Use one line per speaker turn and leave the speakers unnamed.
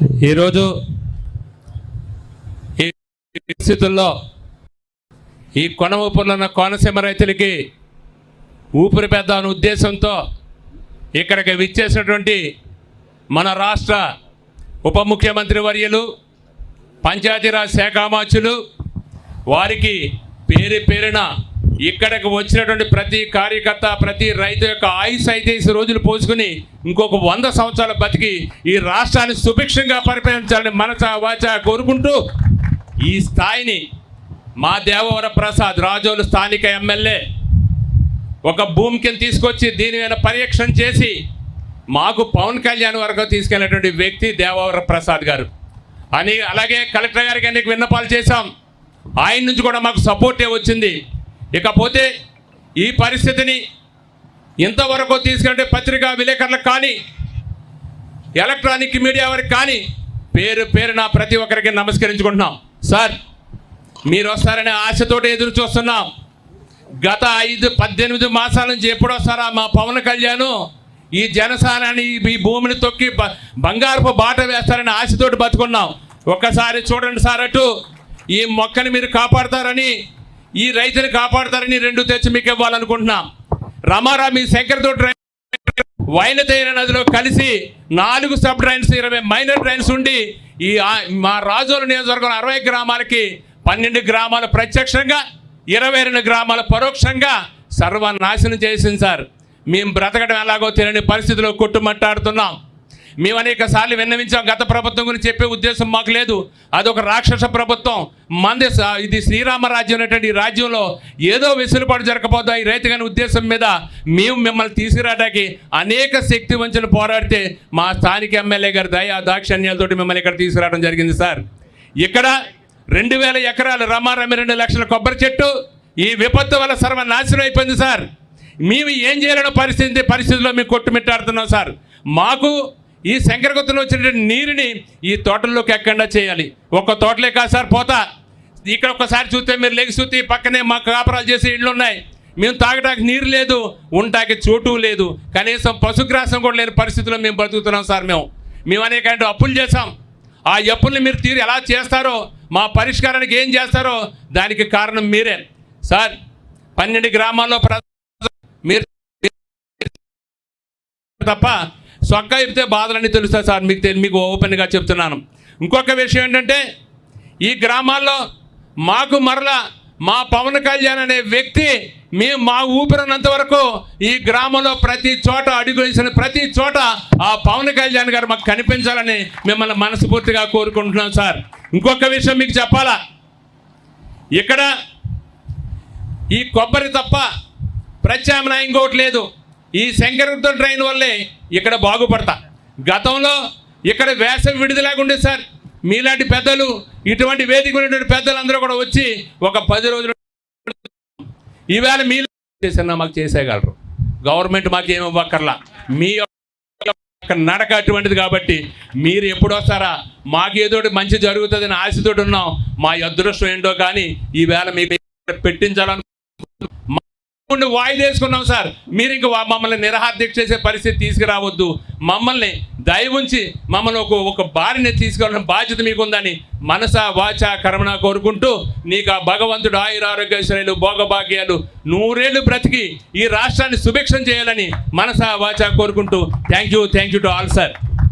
ఈరోజు ఈ పరిస్థితుల్లో ఈ కొన ఊపిరిలో ఉన్న కోనసీమ రైతులకి ఊపిరి పెద్ద అనే ఉద్దేశంతో ఇక్కడికి విచ్చేసినటువంటి మన రాష్ట్ర ఉప ముఖ్యమంత్రి వర్యులు పంచాయతీరాజ్ శాఖ అమాత్యులు వారికి పేరు పేరున ఇక్కడికి వచ్చినటువంటి ప్రతి కార్యకర్త ప్రతి రైతు యొక్క ఆయుస్ అయితే రోజులు పోసుకుని ఇంకొక వంద సంవత్సరాల బతికి ఈ రాష్ట్రాన్ని సుభిక్షంగా పరిపాలించాలని మనస వాచ కోరుకుంటూ ఈ స్థాయిని మా దేవవర ప్రసాద్ రాజోలు స్థానిక ఎమ్మెల్యే ఒక భూమి కింద తీసుకొచ్చి దీని మీద పర్యవేక్షణ చేసి మాకు పవన్ కళ్యాణ్ వరకు తీసుకెళ్ళినటువంటి వ్యక్తి దేవవర ప్రసాద్ గారు. అని అలాగే కలెక్టర్ గారికి అనేక విన్నపాలు చేశాం. ఆయన నుంచి కూడా మాకు సపోర్టే వచ్చింది. ఇకపోతే ఈ పరిస్థితిని ఇంతవరకు తీసుకుంటే పత్రికా విలేకరులకు కానీ ఎలక్ట్రానిక్ మీడియా వారికి కానీ పేరు పేరున ప్రతి ఒక్కరికి నమస్కరించుకుంటున్నాం. సార్ మీరు వస్తారనే ఆశతోటి ఎదురు చూస్తున్నాం. గత ఐదు పద్దెనిమిది మాసాల నుంచి ఎప్పుడో వస్తారా మా పవన్ కళ్యాణ్? ఈ జనసానాన్ని ఈ భూమిని తొక్కి బ- బంగారపు బాట వేస్తారని ఆశతోటి బతుకున్నాం. ఒక్కసారి చూడండి సార్ అటు. ఈ మొక్కని మీరు కాపాడతారని ఈ రైతుని కాపాడతారని రెండు తెచ్చి మీకు ఇవ్వాలనుకుంటున్నాం. రమారా మీ శంకర్ తోటి నదిలో కలిసి నాలుగు సబ్ డ్రైన్స్ ఇరవై మైనర్ డ్రైన్స్ ఉండి ఈ మా రాజోలు నియోజకవర్గం అరవై గ్రామాలకి పన్నెండు గ్రామాలు ప్రత్యక్షంగా ఇరవై రెండు గ్రామాలు పరోక్షంగా సర్వనాశనం చేసింది సార్. మేము బ్రతకడం ఎలాగో తెలియని పరిస్థితిలో కొట్టుమట్టాడుతున్నాం. మేము అనేక సార్లు విన్నవించాం. గత ప్రభుత్వం గురించి చెప్పే ఉద్దేశం మాకు లేదు. అదొక రాక్షస ప్రభుత్వం. మంది స- ఇది శ్రీరామరాజ్యం అనేటువంటి ఈ రాజ్యంలో ఏదో వెసులుబాటు జరగకపోతే ఈ రైతు కాని ఉద్దేశం మీద మేము మిమ్మల్ని తీసుకురావడానికి అనేక శక్తి వంచన పోరాడితే మా స్థానిక ఎమ్మెల్యే గారి దయా దాక్షణ్యాలతోటి మిమ్మల్ని ఇక్కడ తీసుకురావడం జరిగింది సార్. ఇక్కడ రెండు వేల ఎకరాలు రమారమి రెండు లక్షల కొబ్బరి చెట్టు ఈ విపత్తు వల్ల సర్వనాశనం అయిపోయింది సార్. మేము ఏం చేయాలన్న పరిస్థితి పరిస్థితిలో మేము కొట్టుమిట్టాడుతున్నాం సార్. మాకు ఈ శంకరగుత్తలో వచ్చినటువంటి నీరుని ఈ తోటల్లోకి ఎక్కకుండా చేయాలి. ఒక్క తోటలే కాదు సార్ పోతా. ఇక్కడ ఒక్కసారి చూస్తే మీరు లెగి చూస్తే పక్కనే మా కాపురాలు చేసే ఇళ్ళు ఉన్నాయి. మేము తాగడానికి నీరు లేదు ఉండటానికి చోటు లేదు. కనీసం పశుగ్రాసం కూడా లేని పరిస్థితిలో మేము బతుకుతున్నాం సార్ మేము. మేము అనేక అప్పులు చేసాం ఆ అప్పుల్ని మీరు తీరు ఎలా చేస్తారో మా పరిష్కారానికి ఏం చేస్తారో దానికి కారణం మీరే. సార్ పన్నెండు గ్రామాల్లో ప్ర- మీరు తప్ప సొక్క ఇప్పితే బాధలన్నీ తెలుస్తాయి సార్. మీకు మీకు ఓపెన్గా చెప్తున్నాను. ఇంకొక విషయం ఏంటంటే ఈ గ్రామాల్లో మాకు మరలా మా పవన్ కళ్యాణ్ అనే వ్యక్తి మేము మా ఊపిరినంత వరకు ఈ గ్రామంలో ప్రతి చోట అడుగు వేసిన ప్రతి చోట ఆ పవన్ కళ్యాణ్ గారు మాకు కనిపించాలని మిమ్మల్ని మనస్ఫూర్తిగా కోరుకుంటున్నాం సార్. ఇంకొక విషయం మీకు చెప్పాలా? ఇక్కడ ఈ కొబ్బరి తప్ప ప్రత్యామ్నాయం ఇంకోటి లేదు. ఈ శంకరుద్ధ ట్రైన్ వల్లే ఇక్కడ బాగుపడతా. గతంలో ఇక్కడ వేసవి విడుదలాగా ఉండేది సార్. మీలాంటి పెద్దలు ఇటువంటి వేదిక ఉన్నటువంటి పెద్దలందరూ కూడా వచ్చి ఒక పది రోజులు ఈవేళ మీ చేసినా మాకు చేసేయగలరు. గవర్నమెంట్ మాకు ఏమి ఇవ్వక్కర్లా. మీ యొక్క నడక అటువంటిది కాబట్టి మీరు ఎప్పుడు వస్తారా? మాకేదో మంచి జరుగుతుందని ఆశతోటి ఉన్నాం. మా అదృష్టం ఏంటో కానీ ఈవేళ మీకు పెట్టించాలని ఉండి వాయిదేసుకున్నాం సార్. మీరు ఇంక మమ్మల్ని నిరహార్దీక్ష చేసే పరిస్థితి తీసుకురావద్దు. మమ్మల్ని దయ ఉంచి మమ్మల్ని ఒక ఒక బారిని తీసుకెళ్ళడం బాధ్యత మీకుందని మనస వాచ కర్మణ కోరుకుంటూ నీకు ఆ భగవంతుడు ఆయుర ఆరోగ్యశ్రేయులు భోగభాగ్యాలు నూరేళ్ళు బ్రతికి ఈ రాష్ట్రాన్ని సుభిక్షం చేయాలని మనస వాచ కోరుకుంటూ thank you thank you to all sir